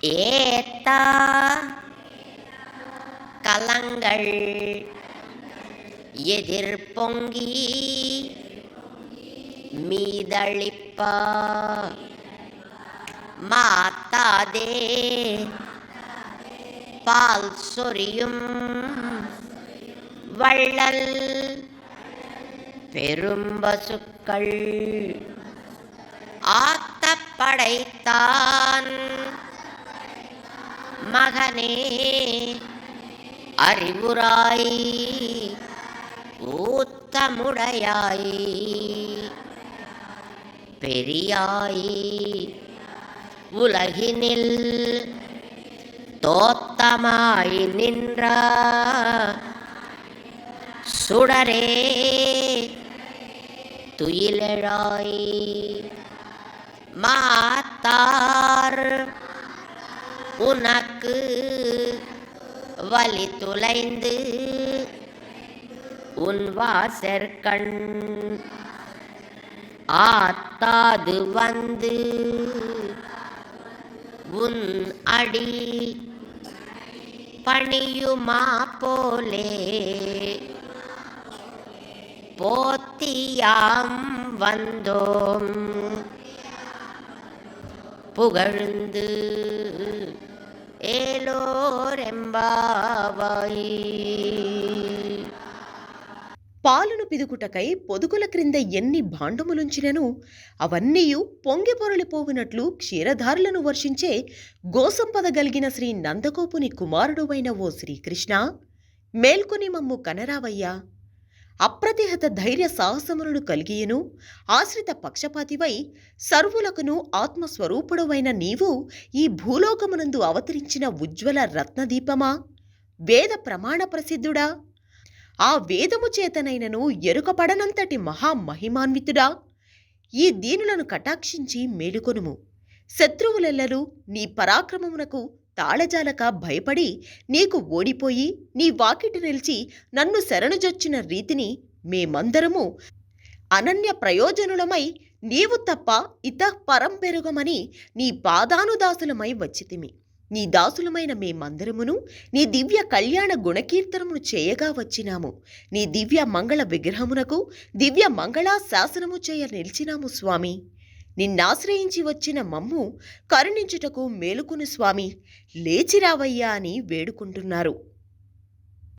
ஏத்தா கலங்கள் எதிர்பொங்கி மீதளிப்பா. மாத்தாதே பால் சொரியும் வள்ளல் பெரும்பசுக்கள் ஆத்த படைத்தான் மகனே அறிவுராய் ஊத்தமுடையாய் பெரியாய் உலகினில் தோத்தமாய் நின்ற சுடரே துயிலழாய் மாத்தா உனக்கு வலி துளைந்து உன் வாசற்கண் ஆத்தாது வந்து உன் அடி பணியுமா போலே? போத்தியாம் வந்தோம். புகழ்ந்து ఏలోరెంబావాయి పాలును పిదుకుటకై పొదుగుల క్రింద ఎన్ని భాండములుంచినను అవన్నీయు పొంగిపొరలిపోగునట్లు క్షీరధారులను వర్షించే గోసంపద గలిగిన శ్రీ నందగోపుని కుమారుడువైన ఓ శ్రీకృష్ణ. మేల్కొని మమ్ము కనరావయ్యా. అప్రతిహత ధైర్య సాహసములను కలిగియును. ఆశ్రిత పక్షపాతివై సర్వులకును ఆత్మస్వరూపుడవైన నీవు ఈ భూలోకమునందు అవతరించిన ఉజ్వల రత్నదీపమా? వేద ప్రమాణ ప్రసిద్ధుడా? ఆ వేదము చేతనైనను ఎరుకపడనంతటి మహామహిమాన్వితుడా ఈ దీనులను కటాక్షించి మేలుకొనుము. శత్రువులెల్లరూ నీ పరాక్రమమునకు తాళజాలక భయపడి నీకు ఓడిపోయి నీ వాకిటి నిలిచి నన్ను శరణుజొచ్చిన రీతిని మేమందరము అనన్య ప్రయోజనులమై నీవు తప్ప ఇతఃపరం పెరుగమని నీ పాదానుదాసులమై వచ్చితిమి. నీ దాసులమైన మేమందరమును నీ దివ్య కళ్యాణ గుణకీర్తనమును చేయగా వచ్చినాము. నీ దివ్య మంగళ విగ్రహమునకు దివ్య మంగళా శాసనము చేయ నిలిచినాము స్వామి. నిన్నాశ్రయించి వచ్చిన మమ్ము కరుణించుటకు మేలుకుని స్వామి. లేచిరావయ్యా అని వేడుకుంటున్నారు.